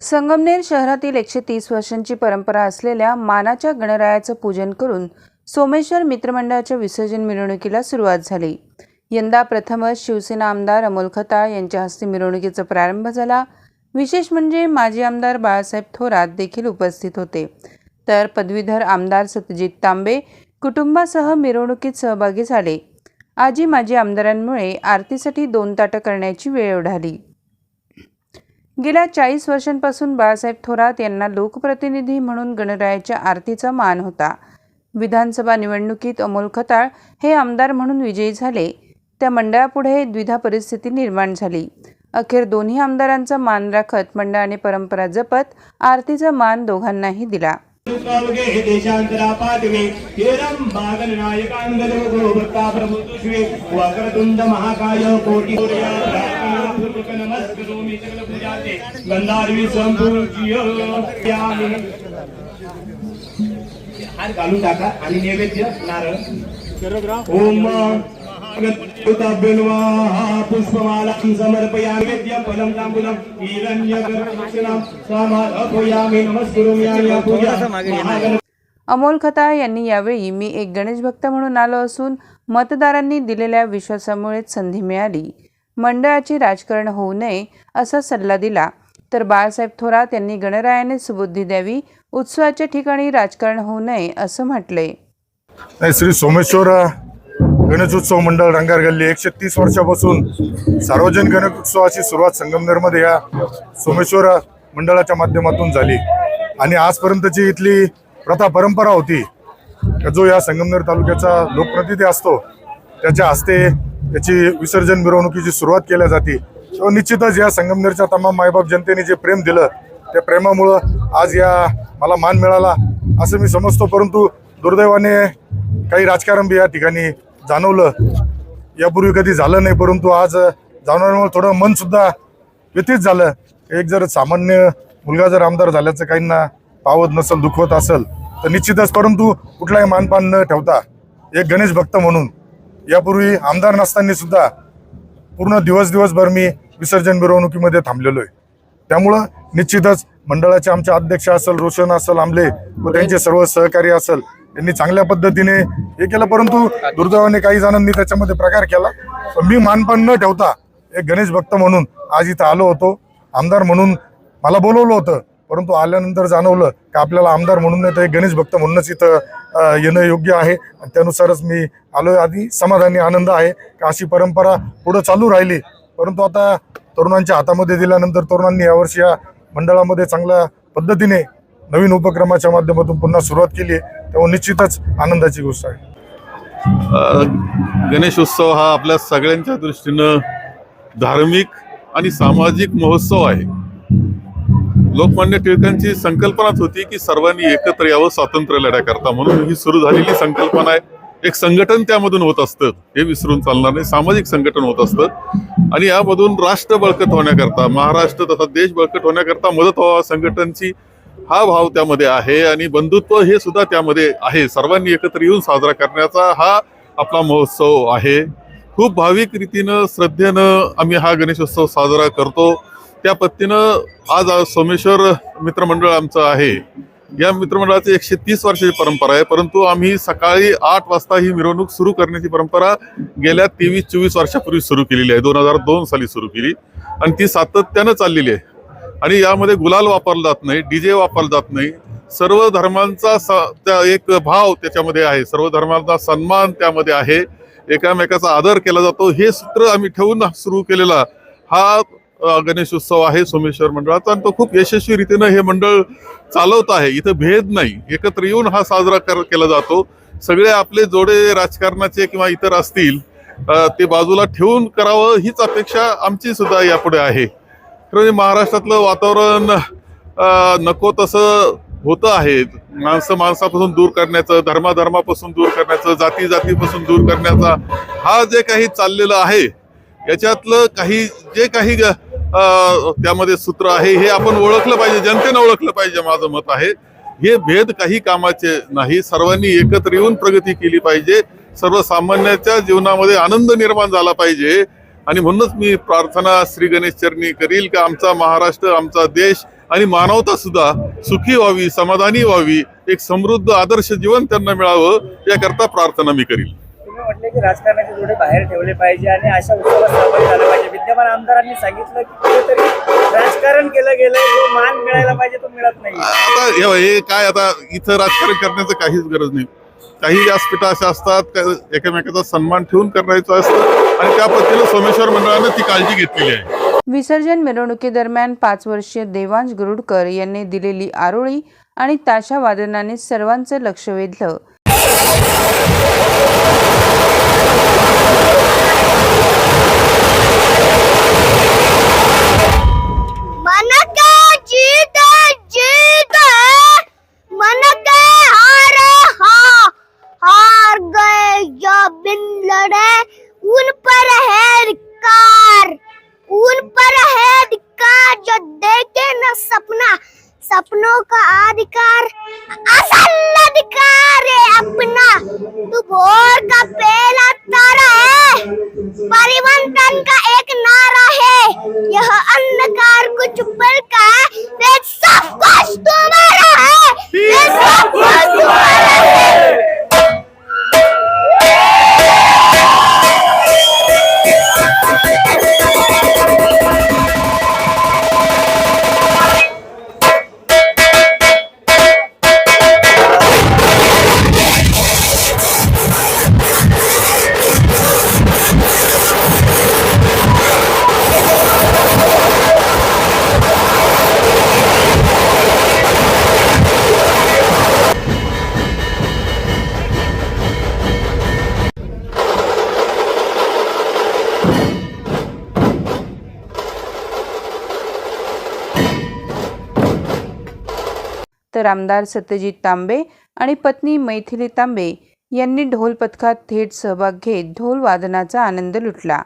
संगमनेर शहरातील एकशे तीस वर्षांची परंपरा असलेल्या मानाच्या गणरायाचं पूजन करून सोमेश्वर मित्रमंडळाच्या विसर्जन मिरवणुकीला सुरुवात झाली. यंदा प्रथमच शिवसेना आमदार अमोल खताळ यांच्या हस्ते मिरवणुकीचा प्रारंभ झाला. विशेष म्हणजे माजी आमदार बाळासाहेब थोरात देखील उपस्थित होते. तर पदवीधर आमदार सत्यजित तांबे कुटुंबासह मिरवणुकीत सहभागी झाले. आजी माजी आमदारांमुळे आरतीसाठी दोन ताटं करण्याची वेळ ओढाली. गेल्या चाळीस वर्षांपासून बाळासाहेब थोरात यांना लोकप्रतिनिधी म्हणून गणरायाच्या आरतीचा मान होता. विधानसभा निवडणुकीत अमोल खताळ हे आमदार म्हणून विजयी झाले. त्या मंडळापुढे द्विधा परिस्थिती निर्माण झाली. अखेर दोन्ही आमदारांचा मान राखत मंडळाने परंपरा जपत आरतीचा मान दोघांनाही दिला. कावगे देशांतरा पाठवे हेरम बागन नायकांगलो गोभक्ता प्रमुतुष्वे वक्रतुंड महाकाय कोटी नमस्करोमि सकल पूजाते गंधारवी संपूज्य यामि हार घालून टाका आणि नैवेद्य नारळ ओम पुष्पमाला समर्पयामि फलं हिरण्यगर्भदक्षिणां समार्पयामि पूजा अमोल खताळ यांनी यावेळी मी एक गणेश भक्त म्हणून आलो असून मतदारांनी दिलेल्या विश्वासामुळेच संधी मिळाली. मंडळाचे राजकारण होऊ नये असा सल्ला दिला. तर बाळासाहेब थोरात यांनी गणरायाने सुबुद्धी द्यावी उत्सवाच्या ठिकाणी राजकारण होऊ नये असं म्हटलंय श्री सोमेश्वर गणेशोत्सव मंडळ रंगार गल्ली एकशे तीस वर्षापासून सार्वजनिक गणेशोत्सवाची सुरुवात संगमनेरमध्ये या सोमेश्वर मंडळाच्या माध्यमातून झाली. आणि आजपर्यंतची इथली प्रथा परंपरा होती जो या संगमनेर तालुक्याचा लोकप्रतिनिधी असतो त्याच्या हस्ते त्याची विसर्जन मिरवणुकीची सुरुवात केल्या जाते. तो निश्चितच या संगमनेरच्या तमाम मायबाप जनतेने जे प्रेम दिलं त्या प्रेमामुळं आज या मला मान मिळाला असं मी समजतो. परंतु दुर्दैवाने काही राजकारण बी या ठिकाणी जाणवलं. यापूर्वी कधी झालं नाही परंतु आज जाणवल्यामुळे थोडं मन सुद्धा व्यतीत झालं. एक जर सामान्य मुलगा जर आमदार झाल्याचं काहींना पावत नसेल दुखवत असेल तर निश्चितच परंतु कुठलाही मानपान न ठेवता एक गणेश भक्त म्हणून यापूर्वी आमदार नसताना सुद्धा पूर्ण दिवस दिवसभर मी विसर्जन मिरवणुकीमध्ये थांबलेलो आहे त्यामुळं निश्चितच मंडळाचे आमचे अध्यक्ष असेल रोशन असेल आमले व त्यांचे सर्व सहकारी असेल त्यांनी चांगल्या पद्धतीने हे केलं परंतु दुर्दैवाने काही जणांनी त्याच्यामध्ये प्रकार केला. मी मानपान न ठेवता एक गणेश भक्त म्हणून आज इथं आलो होतो. आमदार म्हणून मला बोलवलं होतं परंतु आल्यानंतर जाणवलं की आपल्याला आमदार म्हणून नाही तर एक गणेश भक्त म्हणूनच इथं येणं योग्य आहे. आणि त्यानुसारच मी आलो आधी समाधानी आनंद आहे की अशी परंपरा पुढं चालू राहिली. परंतु आता तरुणांच्या हातामध्ये दिल्यानंतर तरुणांनी यावर्षी या मंडळामध्ये चांगल्या पद्धतीने नवीन उपक्रमाच्या माध्यमातून पुन्हा सुरुवात केली आहे तेव्हा निश्चितच आनंदाची गोष्ट आहे. गणेशोत्सव हा आपल्या सगळ्यांच्या दृष्टीनं धार्मिक आणि सामाजिक महोत्सव आहे. लोकमान्य टिळकांची संकल्पनाच होती की सर्वांनी एकत्र यावं स्वातंत्र्य लढ्याकरता म्हणून ही सुरू झालेली संकल्पना आहे. एक संघटन त्यामधून होत असतं हे विसरून चालणार नाही सामाजिक संघटन होत असतं. आणि यामधून राष्ट्र बळकट होण्याकरता महाराष्ट्र तथा देश बळकट होण्याकरता मदत व्हावा संघटनची हा भाव त्यामध्ये आहे आणि बंधुत्व हे सुद्धा त्यामध्ये आहे. सर्वांनी एकत्र येऊन साजरा करण्याचा हा आपला महोत्सव आहे. खूप भाविक रीतीनं श्रद्धेनं आम्ही हा गणेशोत्सव साजरा करतो. त्या पद्धतीनं आज सोमेश्वर मित्रमंडळ आमचं आहे. या मित्रमंडळाची एकशे तीस वर्षाची परंपरा आहे. परंतु आम्ही सकाळी आठ वाजता ही मिरवणूक सुरू करण्याची परंपरा गेल्या तेवीस चोवीस वर्षापूर्वी सुरू केलेली आहे. दोन हजार दोन साली सुरू केली. आणि ती सातत्यानं चाललेली आहे. आणि यामध्ये गुलाल वापरला जात नाही डीजे वापरला जात नाही. सर्व धर्मांचा स- त्या एक भाव त्याच्यामध्ये आहे. सर्व धर्मांचा सन्मान त्यामध्ये आहे. एकामेकाचा आदर केला जातो. हे सूत्र आम्ही ठेवून सुरू केलेला हा गणेश गणेशोत्सव आहे सोमेश्वर मंडळाचा. आणि तो खूप यशस्वी रीतीनं हे मंडळ चालवत आहे. इथं भेद नाही. एकत्र येऊन हा साजरा कर केला जातो. सगळे आपले जोडे राजकारणाचे किंवा इतर असतील ते बाजूला ठेवून करावं हीच अपेक्षा आमची सुद्धा यापुढे आहे. खरं म्हणजे महाराष्ट्रातलं वातावरण नको तसं होतं आहे. माणसं माणसापासून दूर करण्याचं धर्माधर्मापासून दूर करण्याचं जाती जातीपासून दूर करण्याचा हा जे काही चाललेलं आहे याच्यातलं काही जे काही त्यामध्ये सूत्र आहे हे आपण ओळखलं पाहिजे जनतेनं ओळखलं पाहिजे माझं मत आहे. हे भेद काही कामाचे नाही सर्वांनी एकत्र येऊन प्रगती केली पाहिजे. सर्वसामान्याच्या जीवनामध्ये आनंद निर्माण झाला पाहिजे. आणि म्हणूनच मी प्रार्थना श्री गणेश चरणी करील की आमचा महाराष्ट्र आमचा देश आणि मानवता सुद्धा सुखी व्हावी समाधानी व्हावी एक समृद्ध आदर्श जीवन त्यांना मिळावं याकरता प्रार्थना मी करील. तुम्ही म्हटले की राजकारणाचे जोडे बाहेर ठेवले पाहिजे आणि अशा उत्सवात सहभागी झालं पाहिजे. विद्यमान आमदारांनी सांगितलं की कुठेतरी राजकारण केलं गेलंय जो मान मिळायला पाहिजे तो मिळत नाही. आता हे काय आता इथं राजकारण करण्याचं काहीच गरज नाही. काही व्यासपीठं अशा असतात एकमेकाचा सन्मान ठेवून करायचं असतं. आणि त्या पद्धतीनं सोमेश्वर मंडळानं ती काळजी घेतलेली आहे. विसर्जन मिरवणुकीदरम्यान पाच वर्षीय देवांश गरुडकर यांनी दिलेली आरोळी आणि ताशा वादनाने सर्वांचं लक्ष वेधलं. तर आमदार सत्यजित तांबे आणि पत्नी मैथिली तांबे यांनी ढोल पथकात थेट सहभाग घेत ढोल वादनाचा आनंद लुटला.